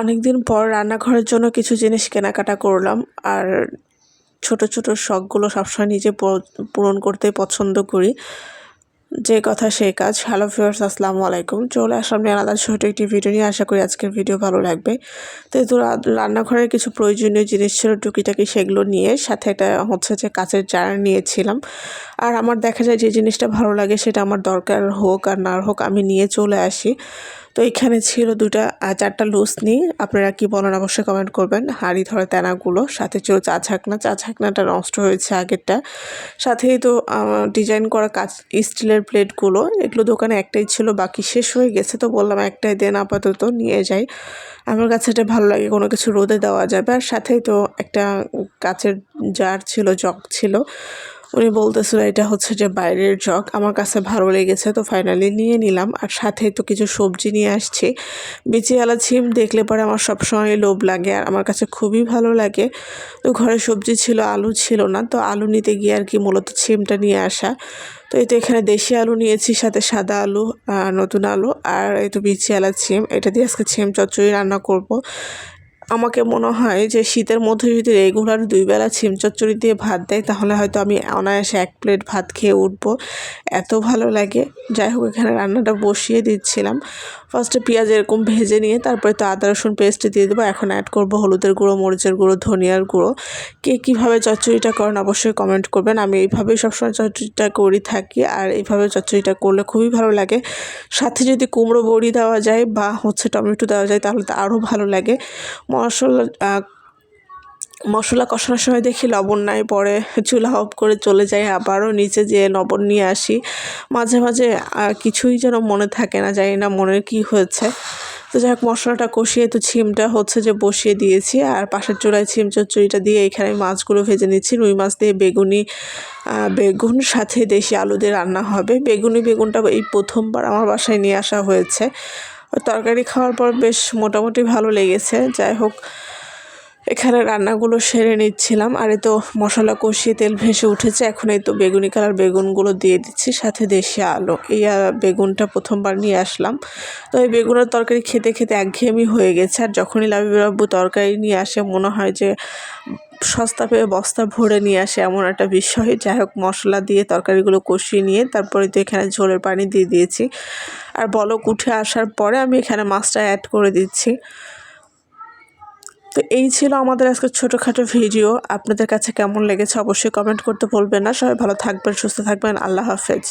অনেকদিন পর রান্নাঘরের জন্য কিছু জিনিস কেনাকাটা করলাম, আর ছোট ছোট শখগুলো সবসময় নিজে পূর- পূরণ করতে পছন্দ করি। যে কথা সেই কাজ। হ্যালো ভিউয়ার্স আসসালামু আলাইকুম। চলে আসলাম নিয়ে আলাদা ছোট একটি ভিডিও নিয়ে। আশা করি আজকের ভিডিও ভালো লাগবে। তো এই তো রান্নাঘরের কিছু প্রয়োজনীয় জিনিস ছিল টুকিটাকি সেগুলো নিয়ে। সাথে একটা হচ্ছে যে কাঁচের জার নিয়েছিলাম। আর আমার দেখা যায় যে জিনিসটা ভালো লাগে সেটা আমার দরকার হোক আর না হোক আমি নিয়ে চলে আসি। তো এখানে ছিল দুটা চারটা লুজ নিই আপনারা কি বলেন অবশ্যই কমেন্ট করবেন। হাঁড়ি ধরা তেনাগুলো, সাথে ছিল চা ছাকনা চা ছাকনাটা নষ্ট হয়েছে আগেরটা। সাথেই তো ডিজাইন করা কাজ স্টিলের প্লেটগুলো এগুলো দোকানে একটাই ছিল, বাকি শেষ হয়ে গেছে। তো বললাম একটাই, দেন আপাতত নিয়ে যাই। আমার কাছে এটা ভালো লাগে, কোনো কিছু রোদে দেওয়া যাবে। আর সাথেই তো একটা কাচের জার ছিল, জগ ছিল। উনি বলতেছিল এটা হচ্ছে যে বাইরের জগ। আমার কাছে ভালো লেগেছে, তো ফাইনালি নিয়ে নিলাম। আর সাথে তো কিছু সবজি নিয়ে আসছি। বিচিয়ালা ছিম দেখলে পরে আমার সবসময় লোভ লাগে আর আমার কাছে খুবই ভালো লাগে। তো ঘরে সবজি ছিল, আলু ছিল না, তো আলু নিতে গিয়ে আর কি মূলত ছিমটা নিয়ে আসা। তো এই তো এখানে দেশি আলু নিয়েছি, সাথে সাদা আলু নতুন আলু। আর এই তো বিচিয়ালা ছিম এটা দিয়ে আজকে ছিম চচ্চড়ি রান্না করব। আমাকে মনে হয় যে শীতের মধ্যে যদি রেগুলার দুই বেলা চচ্চড়ি দিয়ে ভাত দেয়, তাহলে হয়তো আমি অনায়াসে এক প্লেট ভাত খেয়ে উঠবো। এত ভালো লাগে। যাই হোক, এখানে রান্নাটা বসিয়ে দিচ্ছিলাম। ফার্স্টে পেঁয়াজ এরকম ভেজে নিয়ে, তারপরে তো আদা, রসুন পেস্ট দিয়ে দেবো। এখন অ্যাড করব হলুদের গুঁড়ো, মরিচের গুঁড়ো, ধনিয়ার গুঁড়ো। কে কীভাবে চচ্চড়িটা করেন অবশ্যই কমেন্ট করবেন। আমি এইভাবেই সবসময় চচ্চড়িটা করি থাকি আর এইভাবে চচ্চড়িটা করলে খুবই ভালো লাগে। সাথে যদি কুমড়ো বড়ি দেওয়া যায় বা হচ্ছে টমেটো দেওয়া যায়, তাহলে তো আরও ভালো লাগে। মশলা মশলা কষানোর সময় দেখি লবণ নাই, পরে চুলা অফ করে চলে যাই আবারও নিচে যেয়ে লবণ নিয়ে আসি। মাঝে মাঝে কিছুই যেন মনে থাকে না, জানি না মনের কি হয়েছে। তো যাই হোক, মশলাটা কষিয়ে তো ছিমটা হচ্ছে যে বসিয়ে দিয়েছি, আর পাশের চুলায় ছিম চচ্চড়িটা দিয়ে এখানে মাছগুলো ভেজে নিচ্ছি। রুই মাছ দিয়ে বেগুনি বেগুন, সাথে দেশি আলু দিয়ে রান্না হবে। বেগুনি, বেগুনটা এই প্রথমবার আমার বাসায় নিয়ে আসা হয়েছে। তরকারি খাওয়ার পর বেশ মোটামুটি ভালো লেগেছে। যাই হোক এখানে রান্নাগুলো সেরে নিচ্ছিলাম। আর এই তো মশলা কষিয়ে তেল ভেসে উঠেছে। এখন এই তো বেগুনি কালার বেগুনগুলো দিয়ে দিচ্ছি, সাথে দেশি আলো। এই বেগুনটা প্রথমবার নিয়ে আসলাম। তো এই বেগুনের তরকারি খেতে খেতে একঘেয়েমি হয়ে গেছে। আর যখনই লাবিবাবু তরকারি নিয়ে আসে, মনে হয় যে সস্তা পেয়ে বস্তা ভরে নিয়ে আসে এমন একটা বিষয়। যাই হোক, মশলা দিয়ে তরকারিগুলো কষিয়ে নিয়ে তারপরে তো এখানে ঝোলের পানি দিয়ে দিয়েছি। আর বলক উঠে আসার পরে আমি এখানে মাছটা অ্যাড করে দিচ্ছি। তো এই ছিল আমাদের আজকে ছোটোখাটো ভিডিও। আপনাদের কাছে কেমন লেগেছে অবশ্যই কমেন্ট করতে বলবেন না। সবাই ভালো থাকবেন, সুস্থ থাকবেন। আল্লাহ হাফেজ।